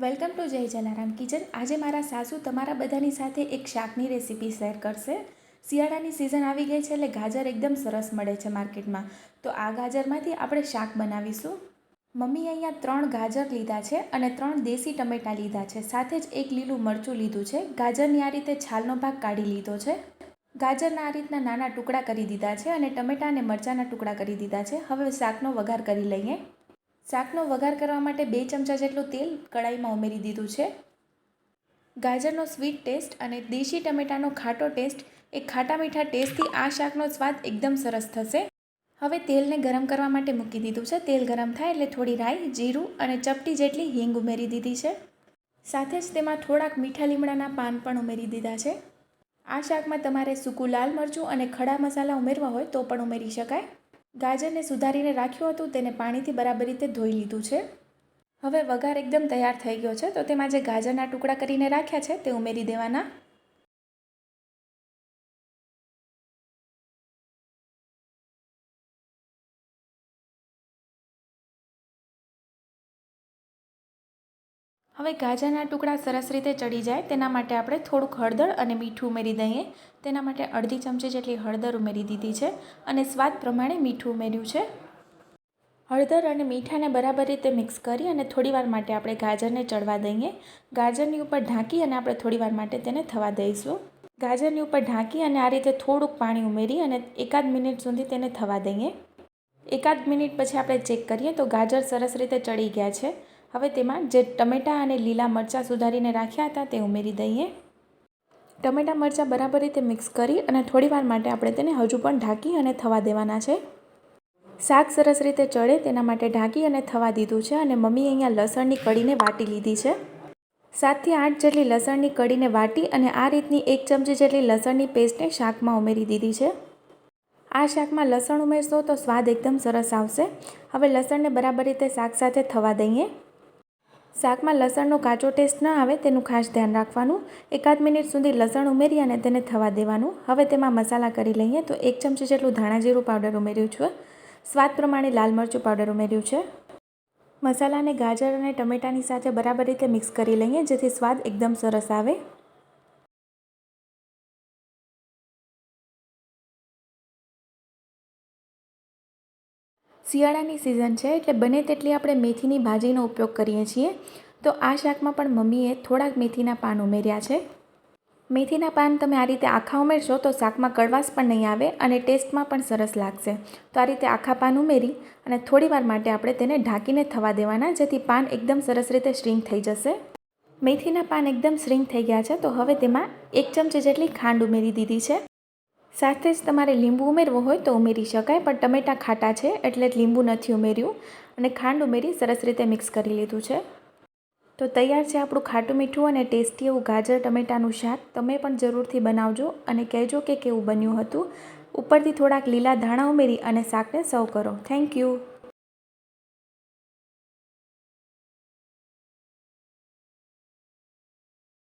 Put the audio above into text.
Welcome to જય Jalaram kitchen. આજે મારા સાસુ તમારા બધાની સાથે એક શાકની રેસીપી શેર કરશે. શિયાળાની સિઝન આવી ગઈ છે એટલે ગાજર એકદમ સરસ મળે છે માર્કેટમાં. તો આ ગાજરમાંથી આપણે શાક બનાવીશું. મમ્મી અહીંયા ત્રણ ગાજર લીધા છે અને ત્રણ દેશી ટમેટાં લીધા છે. સાથે જ એક લીલું મરચું લીધું છે. ગાજરની આ રીતે છાલનો ભાગ કાઢી લીધો છે. ગાજરના આ રીતના નાના ટુકડા કરી દીધા છે અને ટમેટાં અને મરચાંના ટુકડા કરી દીધા છે. હવે શાકનો વઘાર કરી લઈએ. શાકનો વઘાર કરવા માટે બે ચમચા જેટલું તેલ કડાઈમાં ઉમેરી દીધું છે. ગાજરનો સ્વીટ ટેસ્ટ અને દેશી ટમેટાનો ખાટો ટેસ્ટ એ ખાટા મીઠા ટેસ્ટથી આ શાકનો સ્વાદ એકદમ સરસ થશે. હવે તેલને ગરમ કરવા માટે મૂકી દીધું છે. તેલ ગરમ થાય એટલે થોડી રાઈ, જીરું અને ચપટી જેટલી હિંગ ઉમેરી દીધી છે. સાથે જ તેમાં થોડાક મીઠા લીમડાના પાન પણ ઉમેરી દીધા છે. આ શાકમાં તમારે સૂકું લાલ મરચું અને ખડા મસાલા ઉમેરવા હોય તો પણ ઉમેરી શકાય. ગાજરને સુધારીને રાખ્યું હતું, તેને પાણીથી બરાબર રીતે ધોઈ લીધું છે. હવે વઘાર એકદમ તૈયાર થઈ ગયો છે, તો તેમાં જે ગાજરના ટુકડા કરીને રાખ્યા છે, તે ઉમેરી દેવાના. હવે ગાજરના ટુકડા સરસ રીતે ચડી જાય, તેના માટે આપણે થોડુંક હળદર અને મીઠું ઉમેરી દઈએ. તેના માટે અડધી ચમચી જેટલી હળદર ઉમેરી દીધી છે અને સ્વાદ પ્રમાણે મીઠું ઉમેર્યું છે. હળદર અને મીઠાને બરાબર રીતે મિક્સ કરી અને થોડીવાર માટે આપણે ગાજરને ચડવા દઈએ. ગાજરની ઉપર ઢાંકી અને આપણે થોડીવાર માટે તેને થવા દઈશું. ગાજરની ઉપર ઢાંકી અને આ રીતે થોડુંક પાણી ઉમેરી અને એકાદ મિનિટ સુધી તેને થવા દઈએ. એકાદ મિનિટ પછી આપણે ચેક કરીએ તો ગાજર સરસ રીતે ચડી ગયા છે. હવે તેમાં જે ટમેટાં અને લીલા મરચાં સુધારીને રાખ્યા હતા તે ઉમેરી દઈએ. ટમેટાં મરચાં બરાબર રીતે મિક્સ કરી અને થોડીવાર માટે આપણે તેને હજુ પણ ઢાંકી અને થવા દેવાના છે. શાક સરસ રીતે ચડે તેના માટે ઢાંકી અને થવા દીધું છે અને મમ્મી અહીંયા લસણની કળીને વાટી લીધી છે. સાતથી આઠ જેટલી લસણની કળીને વાટી અને આ રીતની એક ચમચી જેટલી લસણની પેસ્ટને શાકમાં ઉમેરી દીધી છે. આ શાકમાં લસણ ઉમેરશો તો સ્વાદ એકદમ સરસ આવશે. હવે લસણને બરાબર રીતે શાક સાથે થવા દઈએ. શાકમાં લસણનો કાચો ટેસ્ટ ન આવે તેનું ખાસ ધ્યાન રાખવાનું. એકાદ મિનિટ સુધી લસણ ઉમેરી અને તેને થવા દેવાનું. હવે તેમાં મસાલા કરી લઈએ તો એક ચમચી જેટલું ધાણા જીરું પાવડર ઉમેર્યું છે. સ્વાદ પ્રમાણે લાલ મરચું પાવડર ઉમેર્યું છે. મસાલાને ગાજર અને ટમેટાની સાથે બરાબર રીતે મિક્સ કરી લઈએ જેથી સ્વાદ એકદમ સરસ આવે. શિયાળાની સિઝન છે, એટલે બને તેટલી આપણે મેથીની ભાજીનો ઉપયોગ કરીએ છીએ. તો આ શાકમાં પણ મમ્મીએ થોડાક મેથીના પાન ઉમેર્યા છે. મેથીના પાન તમે આ રીતે આખા ઉમેરશો તો શાકમાં કડવાશ પણ નહીં આવે અને ટેસ્ટમાં પણ સરસ લાગશે. તો આ રીતે આખા પાન ઉમેરી અને થોડીવાર માટે આપણે તેને ઢાંકીને થવા દેવાના, જેથી પાન એકદમ સરસ રીતે શ્રિંક થઈ જશે. મેથીના પાન એકદમ શ્રિંક થઈ ગયા છે, તો હવે તેમાં એક ચમચી જેટલી ખાંડ ઉમેરી દીધી છે. સાથે જ તમારે લીંબુ ઉમેરવો હોય તો ઉમેરી શકાય, પણ ટમેટાં ખાટા છે એટલે લીંબુ નથી ઉમેર્યું. અને ખાંડ ઉમેરી સરસ રીતે મિક્સ કરી લીધું છે. તો તૈયાર છે આપણું ખાટું મીઠું અને ટેસ્ટી એવું ગાજર, ટમેટાનું શાક. તમે પણ જરૂરથી બનાવજો અને કહેજો કે કેવું બન્યું હતું. ઉપરથી થોડાક લીલા ધાણા ઉમેરી અને શાકને સર્વ કરો. Thank you.